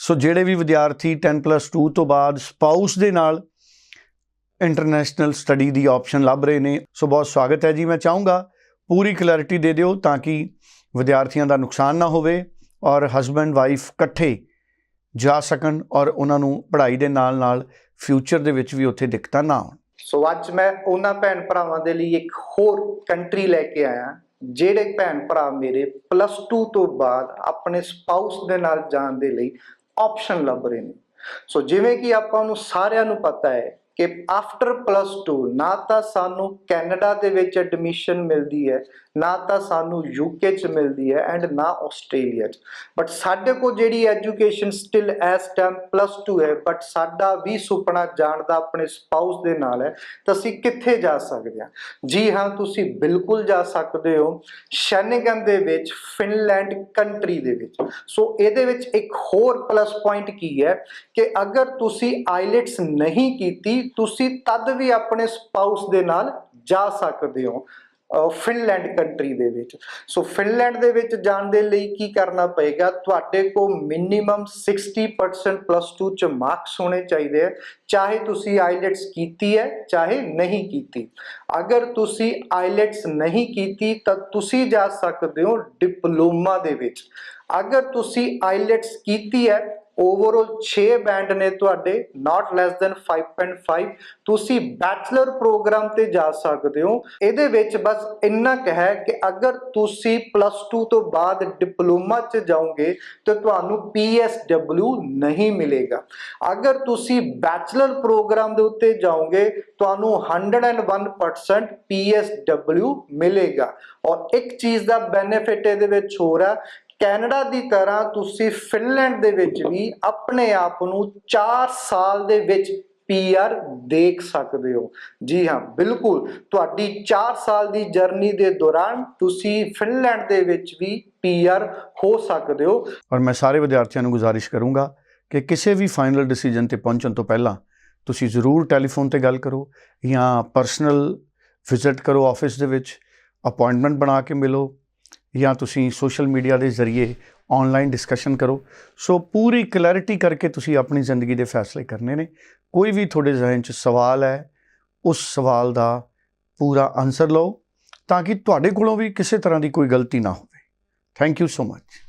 ਸੋ ਜਿਹੜੇ ਵੀ ਵਿਦਿਆਰਥੀ 10+2 ਤੋਂ ਬਾਅਦ ਸਪਾਊਸ ਦੇ ਨਾਲ ਇੰਟਰਨੈਸ਼ਨਲ ਸਟੱਡੀ ਦੀ ਆਪਸ਼ਨ ਲੱਭ ਰਹੇ ਨੇ, ਸੋ ਬਹੁਤ ਸਵਾਗਤ ਹੈ ਜੀ। ਮੈਂ ਚਾਹੂੰਗਾ ਪੂਰੀ ਕਲੈਰਿਟੀ ਦੇ ਦਿਓ ਤਾਂ ਕਿ ਵਿਦਿਆਰਥੀਆਂ ਦਾ ਨੁਕਸਾਨ ਨਾ ਹੋਵੇ ਔਰ ਹਸਬੰਡ ਵਾਈਫ ਇਕੱਠੇ ਜਾ ਸਕਣ ਔਰ ਉਹਨਾਂ ਨੂੰ ਪੜ੍ਹਾਈ ਦੇ ਨਾਲ ਨਾਲ ਫਿਊਚਰ ਦੇ ਵਿੱਚ ਵੀ ਉੱਥੇ ਦਿੱਕਤਾਂ ਨਾ ਆਉਣ। ਸੋ ਅੱਜ ਮੈਂ ਉਹਨਾਂ ਭੈਣ ਭਰਾਵਾਂ ਦੇ ਲਈ ਇੱਕ ਹੋਰ ਕੰਟਰੀ ਲੈ ਕੇ ਆਇਆ, ਜਿਹੜੇ ਭੈਣ ਭਰਾ ਮੇਰੇ ਪਲੱਸ 2 ਤੋਂ ਬਾਅਦ ਆਪਣੇ ਸਪਾਊਸ ਦੇ ਨਾਲ ਜਾਣ ਦੇ ਲਈ ਆਪਸ਼ਨ ਲੱਭ ਰਹੇ ਨੇ। ਸੋ ਜਿਵੇਂ ਕਿ ਆਪਾਂ ਨੂੰ ਸਾਰਿਆਂ ਨੂੰ ਪਤਾ ਹੈ ਕਿ ਆਫਟਰ ਪਲੱਸ 2 ਨਾ ਤਾਂ ਸਾਨੂੰ ਕੈਨੇਡਾ ਦੇ ਵਿੱਚ ਐਡਮਿਸ਼ਨ ਮਿਲਦੀ ਹੈ, ਨਾ ਤਾਂ ਸਾਨੂੰ ਯੂਕੇ ਚ ਮਿਲਦੀ ਹੈ ਐਂਡ ਨਾ ਆਸਟ੍ਰੇਲੀਆ ਚ। ਬਟ ਸਾਡੇ ਕੋਲ ਜਿਹੜੀ education still as time plus 2 ਹੈ ਬਟ ਸਾਡਾ ਵੀ ਸੁਪਨਾ ਜਾਣ ਦਾ ਆਪਣੇ ਸਪਾਊਸ ਦੇ ਨਾਲ ਹੈ, ਤਾਂ ਅਸੀਂ ਕਿੱਥੇ ਜਾ ਸਕਦੇ ਹਾਂ? ਜੀ ਹਾਂ, ਤੁਸੀਂ ਬਿਲਕੁਲ ਜਾ ਸਕਦੇ ਹੋ ਸ਼ੈਨਗਨ ਦੇ ਵਿੱਚ ਫਿਨਲੈਂਡ ਕੰਟਰੀ ਦੇ ਵਿੱਚ। ਸੋ ਇਹਦੇ ਵਿੱਚ ਇੱਕ ਹੋਰ ਪਲੱਸ ਪੁਆਇੰਟ ਕੀ ਹੈ ਕਿ ਅਗਰ ਤੁਸੀਂ ਆਈਲੈਟਸ ਨਹੀਂ ਕੀਤੀ ਤੁਸੀਂ ਤਦ ਵੀ ਆਪਣੇ ਸਪਾਊਸ ਦੇ ਨਾਲ ਜਾ ਸਕਦੇ ਹੋ ਫਿਨਲੈਂਡ ਕੰਟਰੀ ਦੇ ਵਿੱਚ। ਸੋ ਫਿਨਲੈਂਡ ਦੇ ਵਿੱਚ ਜਾਣ ਦੇ ਲਈ ਕੀ ਕਰਨਾ ਪਏਗਾ? ਤੁਹਾਡੇ ਕੋਲ ਮਿਨੀਮਮ 60% ਪਲੱਸ 2 ਚ ਮਾਰਕਸ ਹੋਣੇ ਚਾਹੀਦੇ ਹੈ ਚਾਹੇ ਤੁਸੀਂ ਆਈਲੈਟਸ ਕੀਤੀ ਹੈ, ਚਾਹੇ ਨਹੀਂ ਕੀਤੀ। ਅਗਰ ਤੁਸੀਂ ਆਈਲੈਟਸ ਨਹੀਂ ਕੀਤੀ, ਤਾਂ ਤੁਸੀਂ ਜਾ ਸਕਦੇ ਹੋ ਡਿਪਲੋਮਾ ਦੇ ਵਿੱਚ। ਅਗਰ ਤੁਸੀਂ ਆਈਲੈਟਸ ਕੀਤੀ ਹੈ ਓਵਰਆਲ 6 ਬੈਂਡ ਨੇ ਤੁਹਾਡੇ ਨਾਟ ਲੈਸ ਦੈਨ 5.5 ਤੁਸੀਂ ਬੈਚਲਰ ਪ੍ਰੋਗਰਾਮ ਤੇ ਜਾ ਸਕਦੇ ਹੋ। ਇਹਦੇ ਵਿੱਚ ਬਸ ਇੰਨਾ ਕੁ ਹੈ ਕਿ ਅਗਰ ਤੁਸੀਂ ਪਲੱਸ 2 ਤੋਂ ਬਾਅਦ ਡਿਪਲੋਮਾ 'ਚ ਜਾਓਗੇ, ਤਾਂ ਤੁਹਾਨੂੰ PSW ਨਹੀਂ ਮਿਲੇਗਾ। ਅਗਰ ਤੁਸੀਂ ਬੈਚਲਰ ਪ੍ਰੋਗਰਾਮ ਦੇ ਉੱਤੇ ਜਾਓਗੇ, ਤੁਹਾਨੂੰ 101% PSW ਮਿਲੇਗਾ। ਔਰ ਇੱਕ ਚੀਜ਼ ਦਾ ਬੈਨੀਫਿਟ ਇਹਦੇ ਵਿੱਚ ਹੋ ਰਿਹਾ ਕੈਨੇਡਾ ਦੀ ਤਰ੍ਹਾਂ ਤੁਸੀਂ ਫਿਨਲੈਂਡ ਦੇ ਵਿੱਚ ਵੀ ਆਪਣੇ ਆਪ ਨੂੰ 4 ਸਾਲ ਦੇ ਵਿੱਚ ਪੀਆਰ ਦੇਖ ਸਕਦੇ ਹੋ। ਜੀ ਹਾਂ, ਬਿਲਕੁਲ। ਤੁਹਾਡੀ 4 ਸਾਲ ਦੀ ਜਰਨੀ ਦੇ ਦੌਰਾਨ ਤੁਸੀਂ ਫਿਨਲੈਂਡ ਦੇ ਵਿੱਚ ਵੀ ਪੀਆਰ ਹੋ ਸਕਦੇ ਹੋ। ਔਰ ਮੈਂ ਸਾਰੇ ਵਿਦਿਆਰਥੀਆਂ ਨੂੰ ਗੁਜ਼ਾਰਿਸ਼ ਕਰੂੰਗਾ ਕਿ ਕਿਸੇ ਵੀ ਫਾਈਨਲ ਡਿਸੀਜਨ ਤੇ ਪਹੁੰਚਣ ਤੋਂ ਪਹਿਲਾਂ ਤੁਸੀਂ ਜ਼ਰੂਰ ਟੈਲੀਫੋਨ ਤੇ ਗੱਲ ਕਰੋ ਜਾਂ ਪਰਸਨਲ ਵਿਜ਼ਿਟ ਕਰੋ ਆਫਿਸ ਦੇ ਵਿੱਚ ਅਪਾਇੰਟਮੈਂਟ ਬਣਾ ਕੇ ਮਿਲੋ। ਜਾਂ ਤੁਸੀਂ ਸੋਸ਼ਲ ਮੀਡੀਆ ਦੇ ਜ਼ਰੀਏ ਆਨਲਾਈਨ ਡਿਸਕਸ਼ਨ ਕਰੋ। ਸੋ ਪੂਰੀ ਕਲੈਰਿਟੀ ਕਰਕੇ ਤੁਸੀਂ ਆਪਣੀ ਜ਼ਿੰਦਗੀ ਦੇ ਫੈਸਲੇ ਕਰਨੇ ਨੇ। ਕੋਈ ਵੀ ਤੁਹਾਡੇ ਜ਼ਿਹਨ 'ਚ ਸਵਾਲ ਹੈ, ਉਸ ਸਵਾਲ ਦਾ ਪੂਰਾ ਆਨਸਰ ਲਓ ਤਾਂ ਕਿ ਤੁਹਾਡੇ ਕੋਲੋਂ ਵੀ ਕਿਸੇ ਤਰ੍ਹਾਂ ਦੀ ਕੋਈ ਗਲਤੀ ਨਾ ਹੋਵੇ। Thank you so much